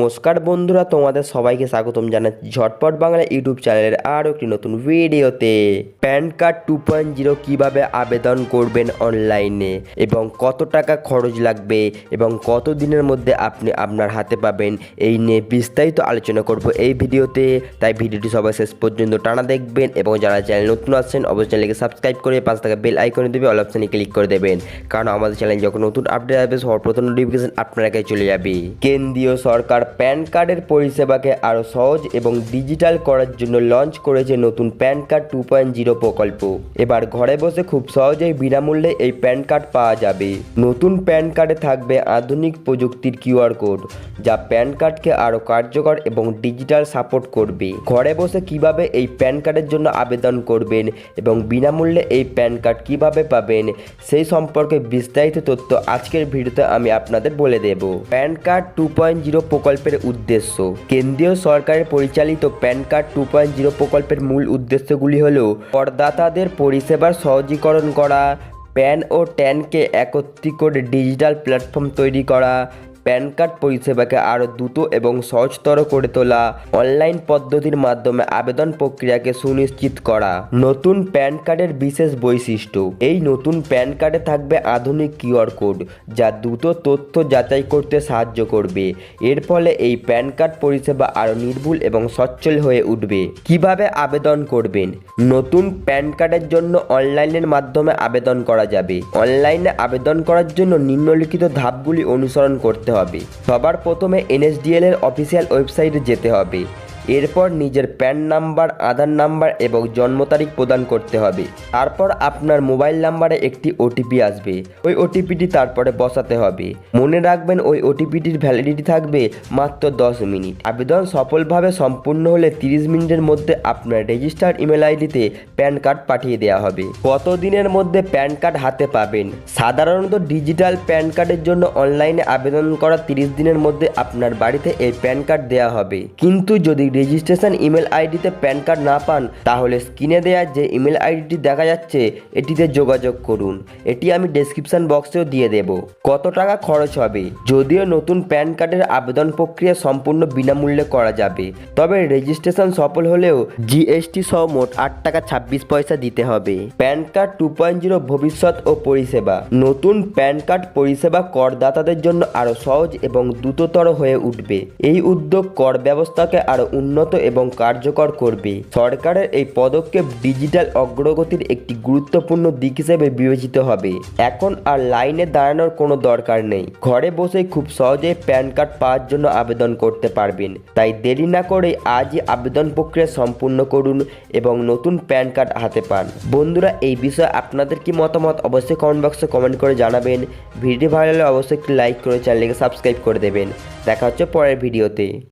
নমস্কার বন্ধুরা, তোমাদের সবাইকে স্বাগতম জানাচ্ছি ঝটপট বাংলা ইউটিউব চ্যানেলের আরও একটি নতুন ভিডিওতে। PAN card two point zero কীভাবে আবেদন করবেন অনলাইনে এবং কত টাকা খরচ লাগবে এবং কত দিনের মধ্যে আপনি আপনার হাতে পাবেন, এই নিয়ে বিস্তারিত আলোচনা করব এই ভিডিওতে। তাই ভিডিওটি সবাই শেষ পর্যন্ত টানা দেখবেন এবং যারা চ্যানেল নতুন আসছেন, অবশ্যই চ্যানেলকে সাবস্ক্রাইব করে পাঁচ টাকা বেল আইকনে দেবে অল অপশানে ক্লিক করে দেবেন। কারণ আমাদের চ্যানেল যখন নতুন আপডেট আসবে সবার প্রথম নোটিফিকেশন আপনার কাছে চলে যাবে। কেন্দ্রীয় সরকার প্যান কার্ডের পরিষেবাকে আরও সহজ এবং ডিজিটাল করার জন্য লঞ্চ করেছে নতুন PAN card two point zero প্রকল্প। এবার ঘরে বসে খুব সহজেই বিনামূল্যে এই প্যান কার্ড পাওয়া যাবে। নতুন প্যান কার্ডে থাকবে আধুনিক প্রযুক্তির কিউআর কোড, যা প্যান কার্ডকে আরও কার্যকর এবং ডিজিটাল সাপোর্ট করবে। ঘরে বসে কীভাবে এই প্যান কার্ডের জন্য আবেদন করবেন এবং বিনামূল্যে এই প্যান কার্ড কীভাবে পাবেন, সেই সম্পর্কে বিস্তারিত তথ্য আজকের ভিডিওতে আমি আপনাদের বলে দেব। PAN card two point zero প্রকল্পের উদ্দেশ্য। কেন্দ্রীয় সরকারের পরিচালিত PAN card two point zero প্রকল্পের মূল উদ্দেশ্যগুলি হল, করদাতাদের পরিষেবার সহজীকরণ করা, প্যান ও ট্যানকে একত্রিত করে ডিজিটাল প্ল্যাটফর্ম তৈরি করা প্যান কার্ড পরিষেবাকে আরও দ্রুত এবং সহজতর করে তোলা অনলাইন পদ্ধতির মাধ্যমে আবেদন প্রক্রিয়াকে সুনিশ্চিত করা। নতুন প্যান কার্ডের বিশেষ বৈশিষ্ট্য, এই নতুন প্যান কার্ডে থাকবে আধুনিক কিউআর কোড, যা দ্রুত তথ্য যাচাই করতে সাহায্য করবে। এর ফলে এই প্যান কার্ড পরিষেবা আরও নির্ভুল এবং সচ্ছল হয়ে উঠবে। কীভাবে আবেদন করবেন? নতুন প্যান কার্ডের জন্য অনলাইনের মাধ্যমে আবেদন করা যাবে। অনলাইনে আবেদন করার জন্য নিম্নলিখিত ধাপগুলি অনুসরণ করতে হবে। সবার প্রথমে এনএসডিএল এর অফিসিয়াল ওয়েবসাইটে যেতে হবে। এরপর নিজের প্যান নাম্বার, আধার নাম্বার এবং জন্ম তারিখ প্রদান করতে হবে। তারপর আপনার মোবাইল নাম্বারে একটি ওটিপি আসবে। ওই ওটিপিটি তারপরে বসাতে হবে। মনে রাখবেন ওই ওটিপিটির ভ্যালিডিটি থাকবে মাত্র দশ মিনিট। আবেদন সফলভাবে সম্পূর্ণ হলে তিরিশ মিনিটের মধ্যে আপনার রেজিস্টার্ড ইমেল আইডিতে প্যান কার্ড পাঠিয়ে দেওয়া হবে। কত দিনের মধ্যে প্যান কার্ড হাতে পাবেন? সাধারণত ডিজিটাল প্যান কার্ডের জন্য অনলাইনে আবেদন করা তিরিশ দিনের মধ্যে আপনার বাড়িতে এই প্যান কার্ড দেওয়া হবে। কিন্তু যদি রেজিস্ট্রেশন ইমেল আইডিতে প্যান কার্ড না পান, তাহলে স্ক্রিনে দেওয়া যে ইমেল আইডিটি দেখা যাচ্ছে, এটিতে যোগাযোগ করুন। এটি আমি ডেসক্রিপশন বক্সেও দিয়ে দেব। কত টাকা খরচ হবে? যদিও নতুন প্যান কার্ডের আবেদন প্রক্রিয়া সম্পূর্ণ বিনামূল্যে করা যাবে, তবে রেজিস্ট্রেশন সফল হলেও জিএসটি সহ মোট আট টাকা ছাব্বিশ পয়সা দিতে হবে। PAN card two point zero ভবিষ্যৎ ও পরিষেবা। নতুন প্যান কার্ড পরিষেবা করদাতাদের জন্য আরও সহজ এবং দ্রুততর হয়ে উঠবে। এই উদ্যোগ কর ব্যবস্থাকে আরও উন্নত এবং কার্যকর করবে। সরকারের এই পদক্ষেপ ডিজিটাল অগ্রগতির একটি গুরুত্বপূর্ণ দিক হিসেবে বিবেচিত হবে। এখন আর লাইনে দাঁড়ানোর কোনো দরকার নেই। ঘরে বসেই খুব সহজেই প্যান কার্ড পাওয়ার জন্য আবেদন করতে পারবেন। তাই দেরি না করে আজই আবেদন প্রক্রিয়া সম্পূর্ণ করুন এবং নতুন প্যান কার্ড হাতে পান। বন্ধুরা, এই বিষয়ে আপনাদের কি মতামত অবশ্যই কমেন্ট বক্সে কমেন্ট করে জানাবেন। ভিডিও ভালো অবশ্যই একটি লাইক করে চ্যানেলকে সাবস্ক্রাইব করে দেবেন। দেখা হচ্ছে পরের ভিডিওতে।